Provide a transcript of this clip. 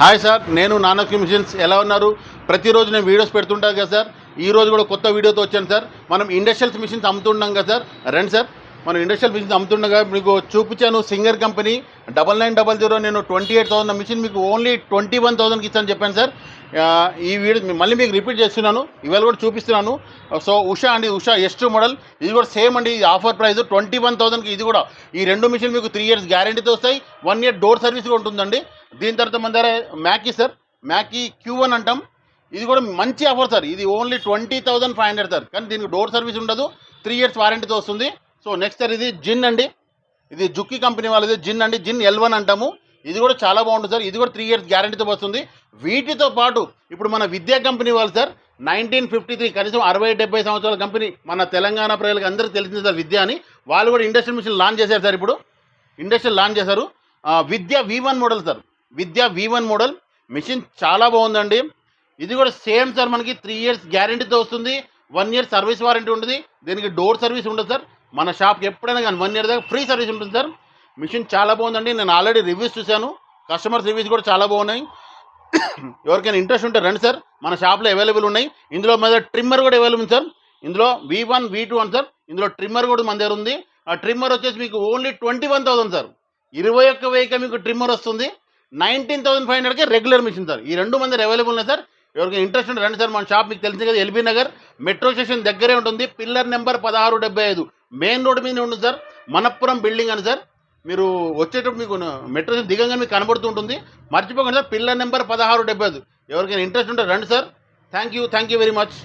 Hi sir నేను Nanak machines. ఎలా ఉన్నారు? ప్రతిరోజు నేను వీడియోస్ పెడుతుంటాను కదా సార్. ఈ రోజు కూడా కొత్త వీడియోతో వచ్చాను సార్. మనం ఇండస్ట్రియల్స్ మిషన్స్ అమ్ముతున్నాం కదా సార్. రండి సార్. మనం ఇండస్ట్రియల్ మిషన్స్ అమ్ముతుండగా మీకు చూపించాను Singer company double nine double zero నేను ట్వంటీ ఎయిట్ థౌసండ్ మిషన్ మీకు ఓన్లీ ట్వంటీ వన్ థౌసండ్కి ఇస్తాను చెప్పాను సార్. ఈ వీడియో మళ్ళీ మీకు రిపీట్ చేస్తున్నాను. ఇవాళ కూడా చూపిస్తున్నాను. సో ఉషా అండి ఉషా ఎస్ట్ మోడల్ ఇది కూడా సేమ్ అండి ఆఫర్ ప్రైస్ ట్వంటీ వన్ థౌసండ్కి ఇది కూడా ఈ రెండు మిషన్ మీకు త్రీ ఇయర్స్ గ్యారంటీతో వస్తాయి. వన్ ఇయర్ డోర్ సర్వీస్ కూడా ఉంటుందండి. దీని తర్వాత మన దగ్గర Macky sir. Macky Q one అంటాం. ఇది కూడా మంచి ఆఫర్ సార్. ఇది only twenty thousand five hundred sir. కానీ దీనికి డోర్ సర్వీస్ ఉండదు. త్రీ ఇయర్స్ వారంటీతో వస్తుంది. సో నెక్స్ట్ సార్ ఇది జిన్ అండి. ఇది జుక్కి కంపెనీ వాళ్ళది జిన్ అండి. జిన్ ఎల్ వన్ అంటాము. ఇది కూడా చాలా బాగుంటుంది సార్. ఇది కూడా త్రీ ఇయర్స్ గ్యారంటీతో వస్తుంది. వీటితో పాటు ఇప్పుడు మన విద్యా కంపెనీ వాళ్ళు సార్ నైన్టీన్ ఫిఫ్టీ త్రీ కనీసం అరవై డెబ్బై సంవత్సరాల కంపెనీ మన తెలంగాణ ప్రజలకు అందరికీ తెలిసింది సార్ విద్య అని. వాళ్ళు కూడా ఇండస్ట్రియల్ మిషన్ లాంచ్ చేశారు సార్ ఇప్పుడు. ఇండస్ట్రియల్ లాంచ్ చేశారు. Vidya V one model sir. Vidya V one model. Machine చాలా బాగుందండి. ఇది కూడా సేమ్ సార్ మనకి త్రీ ఇయర్స్ గ్యారంటీతో వస్తుంది. వన్ ఇయర్ సర్వీస్ వారంటీ ఉంటుంది. దీనికి డోర్ సర్వీస్ ఉండదు సార్. మన షాప్కి ఎప్పుడైనా కానీ వన్ ఇయర్ దాకా ఫ్రీ సర్వీస్ ఉంటుంది సార్. మిషన్ చాలా బాగుందండి. నేను ఆల్రెడీ రివ్యూస్ చూశాను. కస్టమర్స్ రివ్యూస్ కూడా చాలా బాగున్నాయి. ఎవరికైనా ఇంట్రెస్ట్ ఉంటే రండి సార్. మన షాప్లో అవైలబుల్ ఉన్నాయి. ఇందులో మన ట్రిమ్మర్ కూడా అవైలబుల్ ఉంది సార్. ఇందులో వి వన్ వి టూ అని సార్. ఇందులో ట్రిమ్మర్ కూడా మన దగ్గర ఉంది. ఆ ట్రిమ్మర్ వచ్చేసి మీకు only twenty one thousand sir. ఇరవై ఒక్క వెయ్యికి మీకు ట్రిమ్మర్ వస్తుంది. నైన్టీన్ థౌసండ్ ఫైవ్ హండ్రెడ్కి రెగ్యులర్ మిషన్ సార్. ఈ రెండు మంది అవైలబుల్ ఉన్నాయి సార్. ఎవరికి ఇంట్రెస్ట్ ఉంటే రండి సార్. మన షాప్ మీకు తెలిసింది కదా ఎల్బీ నగర్. మెట్రో స్టేషన్ దగ్గరే ఉంటుంది. పిల్లర్ నెంబర్ పదహారు డెబ్బై ఐదు. మెయిన్ రోడ్ మీద ఉంటుంది సార్. మనప్పురం బిల్డింగ్ అని సార్. మీరు వచ్చేటప్పుడు మీకు మెట్రో స్టేషన్ దిగంగా మీకు కనబడుతూ ఉంటుంది. మర్చిపోకండి సార్ పిల్లర్ నెంబర్ పదహారు డెబ్బై ఐదు. ఎవరికైనా ఇంట్రెస్ట్ ఉంటే రండి sir. Thank you thank you very much